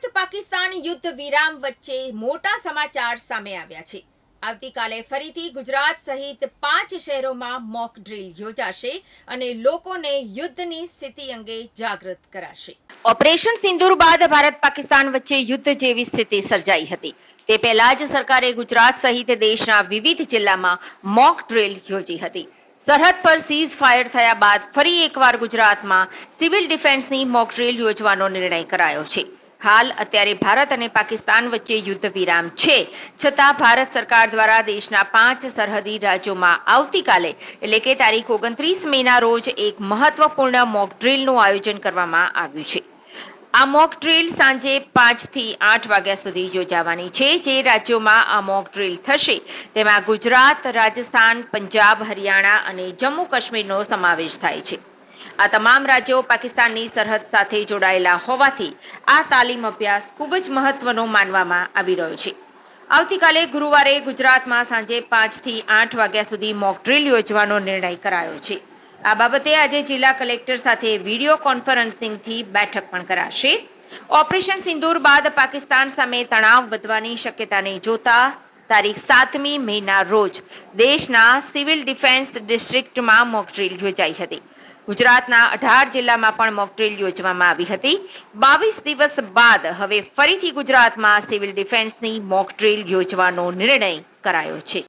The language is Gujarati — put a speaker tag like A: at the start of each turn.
A: ભારત પાકિસ્તાન યુદ્ધ વિરામ વચ્ચે મોટા સમાચાર સામે આવ્યા છે. આવતીકાલે ફરીથી ગુજરાત સહિત પાંચ શહેરોમાં મોક ડ્રીલ યોજાશે અને લોકોને યુદ્ધની સ્થિતિ અંગે જાગૃત કરાશે.
B: ઓપરેશન સિંદૂર બાદ ભારત પાકિસ્તાન વચ્ચે યુદ્ધ જેવી સ્થિતિ સર્જાઈ હતી. તે પહેલા જ સરકારે ગુજરાત સહિત દેશના વિવિધ જિલ્લામાં મોક ડ્રીલ યોજી હતી. સરહદ પર સીઝ ફાયર થયા બાદ ફરી એકવાર ગુજરાતમાં સિવિલ ડિફેન્સની મોક ડ્રીલ યોજવાનો નિર્ણય કરાયો છે. હાલ અત્યારે ભારત અને પાકિસ્તાન વચ્ચે યુદ્ધ વિરામ છે. છતાં ભારત સરકાર દ્વારા દેશના પાંચ સરહદી રાજ્યોમાં આવતીકાલે, એટલે કે તારીખ ઓગણત્રીસ મેના રોજ, એક મહત્વપૂર્ણ મોક ડ્રીલનું આયોજન કરવામાં આવ્યું છે. આ મોક ડ્રીલ સાંજે પાંચથી આઠ વાગ્યા સુધી યોજાવાની છે. જે રાજ્યોમાં આ મોક ડ્રીલ થશે, તેમાં ગુજરાત, રાજસ્થાન, પંજાબ, હરિયાણા અને જમ્મુ કાશ્મીરનો સમાવેશ થાય છે. આ તમામ રાજ્યો પાકિસ્તાનની સરહદ સાથે જોડાયેલા હોવાથી આ તાલીમ અભ્યાસ ખૂબ જ મહત્વનો માનવામાં આવી રહ્યો છે. આવતીકાલે ગુરુવારે ગુજરાતમાં સાંજે પાંચથી આઠ વાગ્યા સુધી મોક ડ્રીલ યોજવાનો નિર્ણય કરાયો છે. આ બાબતે આજે જિલ્લા કલેક્ટર સાથે વીડિયો કોન્ફરન્સિંગથી બેઠક પણ કરાશે. ઓપરેશન સિંદૂર બાદ પાકિસ્તાન સામે તણાવ વધવાની શક્યતાને જોતા તારીખ સાતમી મેના રોજ દેશના સિવિલ ડિફેન્સ ડિસ્ટ્રિક્ટમાં મોક ડ્રીલ યોજાઈ હતી. ગુજરાતના અઢાર જિલ્લામાં પણ મોકડ્રીલ યોજવામાં આવી હતી. બાવીસ દિવસ બાદ હવે ફરીથી ગુજરાતમાં સિવિલ ડિફેન્સની મોક ડ્રીલ યોજવાનો નિર્ણય કરાયો છે.